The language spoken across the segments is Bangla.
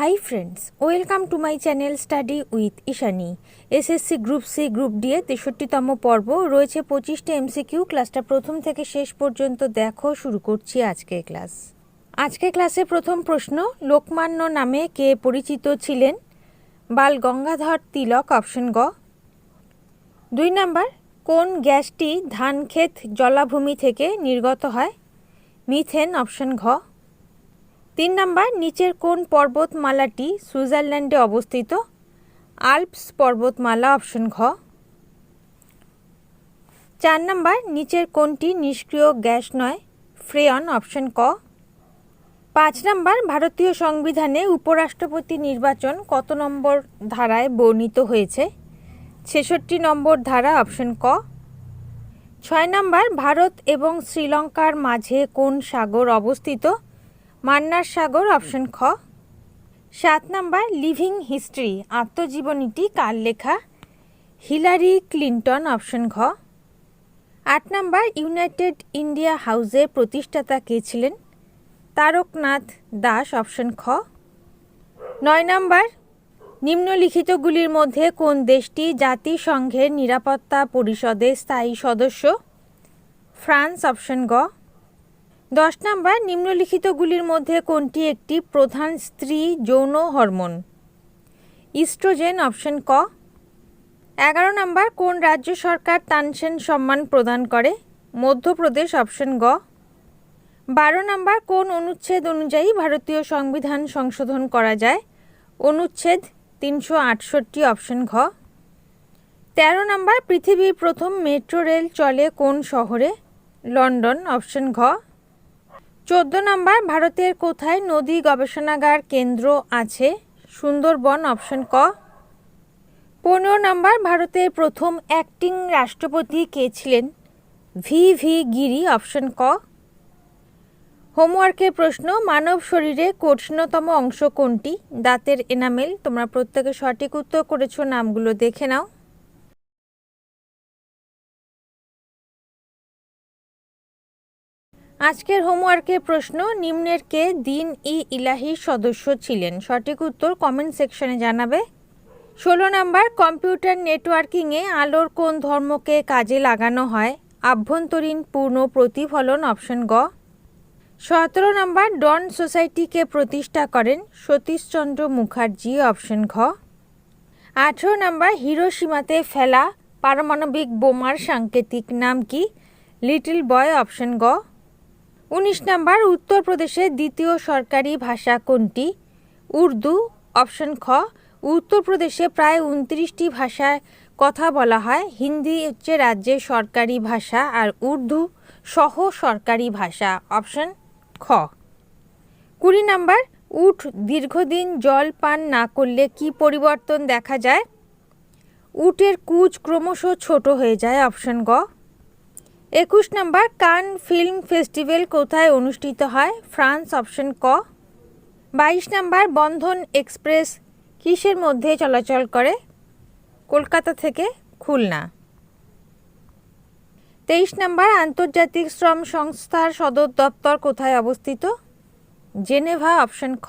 Hi friends welcome to my channel study with Ishani SSC group C group D এ তেষট্টিতম পর্ব। রয়েছে পঁচিশটা এমসিকিউ ক্লাসটা প্রথম থেকে শেষ পর্যন্ত দেখো, শুরু করছি আজকে ক্লাস। আজকে ক্লাসে প্রথম প্রশ্ন, লোকমান্য নামে কে পরিচিত ছিলেন? বাল গঙ্গাধর তিলক অপশন গ। দুই নাম্বার, কোন গ্যাসটি ধানক্ষেত জলাভূমি থেকে নির্গত হয়? মিথেন অপশন ঘ। তিন নাম্বার, নিচের কোন পর্বতমালাটি সুইজারল্যান্ডে অবস্থিত? আল্পস পর্বতমালা, অপশন ঘ। চার নাম্বার, নিচের কোনটি নিষ্ক্রিয় গ্যাস নয়? ফ্রেয়ন, অপশন ক। পাঁচ নাম্বার, ভারতীয় সংবিধানে উপরাষ্ট্রপতি নির্বাচন কত নম্বর ধারায় বর্ণিত হয়েছে? ছেষট্টি নম্বর ধারা, অপশন ক। ছয় নাম্বার, ভারত এবং শ্রীলঙ্কার মাঝে কোন সাগর অবস্থিত? মান্নার সাগর, অপশন খ। সাত নাম্বার, লিভিং হিস্ট্রি, আত্মজীবনীটি কার লেখা? হিলারি ক্লিন্টন, অপশন ঘ। আট নাম্বার, ইউনাইটেড ইন্ডিয়া হাউসের প্রতিষ্ঠাতা কে ছিলেন? তারকনাথ দাস, অপশন খ। নয় নাম্বার, নিম্নলিখিতগুলির মধ্যে কোন দেশটি জাতিসংঘের নিরাপত্তা পরিষদের স্থায়ী সদস্য? ফ্রান্স, অপশন গ। দশ নাম্বার, নিম্নলিখিতগুলির মধ্যে কোনটি একটি প্রধান স্ত্রী যৌন হরমোন? ইস্ট্রোজেন অপশন ক। এগারো নাম্বার, কোন রাজ্য সরকার তানসেন সম্মান প্রদান করে? মধ্যপ্রদেশ অপশন গ। বারো নাম্বার, কোন অনুচ্ছেদ অনুযায়ী ভারতীয় সংবিধান সংশোধন করা যায়? অনুচ্ছেদ তিনশো আটষট্টি অপশন ঘ। তেরো নাম্বার, পৃথিবীর প্রথম মেট্রো রেল চলে কোন শহরে? লন্ডন অপশন ঘ। চোদ্দ নম্বর, ভারতের কোথায় নদী গবেষণাগার কেন্দ্র আছে? সুন্দরবন, অপশন ক। পনেরো নম্বর, ভারতের প্রথম অ্যাক্টিং রাষ্ট্রপতি কে ছিলেন? ভি ভি গিরি, অপশন ক। হোমওয়ার্কের প্রশ্ন, মানব শরীরে কঠিনতম অংশ কোনটি? দাঁতের এনামেল, তোমরা প্রত্যেকে সঠিক উত্তর করেছ, নামগুলো দেখে নাও। আজকের হোমওয়ার্কের প্রশ্ন, নিম্নের কে দিন ই ইলাহির সদস্য ছিলেন? সঠিক উত্তর কমেন্ট সেকশনে জানাবে। ষোলো নম্বর, কম্পিউটার নেটওয়ার্কিংয়ে আলোর কোন ধর্মকে কাজে লাগানো হয়? আভ্যন্তরীণ পূর্ণ প্রতিফলন অপশন গ। সতেরো নম্বর, ডন সোসাইটিকে প্রতিষ্ঠা করেন সতীশচন্দ্র মুখার্জি অপশন ঘ। আঠেরো নম্বর হিরোসীমাতে ফেলা পারমাণবিক বোমার সাংকেতিক নাম কি? লিটল বয় অপশন গ। উনিশ নাম্বার উত্তরপ্রদেশের দ্বিতীয় সরকারি ভাষা কোনটি? উর্দু, অপশন খ। উত্তরপ্রদেশে প্রায় উনত্রিশটি ভাষায় কথা বলা হয়। হিন্দি হচ্ছে রাজ্যের সরকারি ভাষা আর উর্দু সহ সরকারি ভাষা, অপশন খ। কুড়ি নাম্বার, উঠ দীর্ঘদিন জল পান না করলে কি পরিবর্তন দেখা যায়? উটের কুচ ক্রমশ ছোট হয়ে যায়, অপশন গ। একুশ নম্বর, কান ফিল্ম ফেস্টিভ্যাল কোথায় অনুষ্ঠিত হয়? ফ্রান্স, অপশন ক। বাইশ নম্বর, বন্ধন এক্সপ্রেস কিসের মধ্যে চলাচল করে? কলকাতা থেকে খুলনা। তেইশ নম্বর, আন্তর্জাতিক শ্রম সংস্থার সদর দপ্তর কোথায় অবস্থিত? জেনেভা, অপশন খ।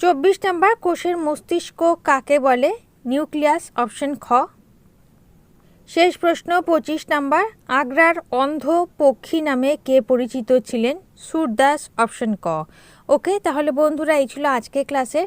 চব্বিশ নম্বর, কোষের মস্তিষ্ক কাকে বলে? নিউক্লিয়াস, অপশন খ। শেষ প্রশ্ন, পঁচিশ নাম্বার। আগ্রার অন্ধ পক্ষী নামে কে পরিচিত ছিলেন? সুরদাস, অপশন ক। ওকে, তাহলে বন্ধুরা, এই ছিল আজকে ক্লাসের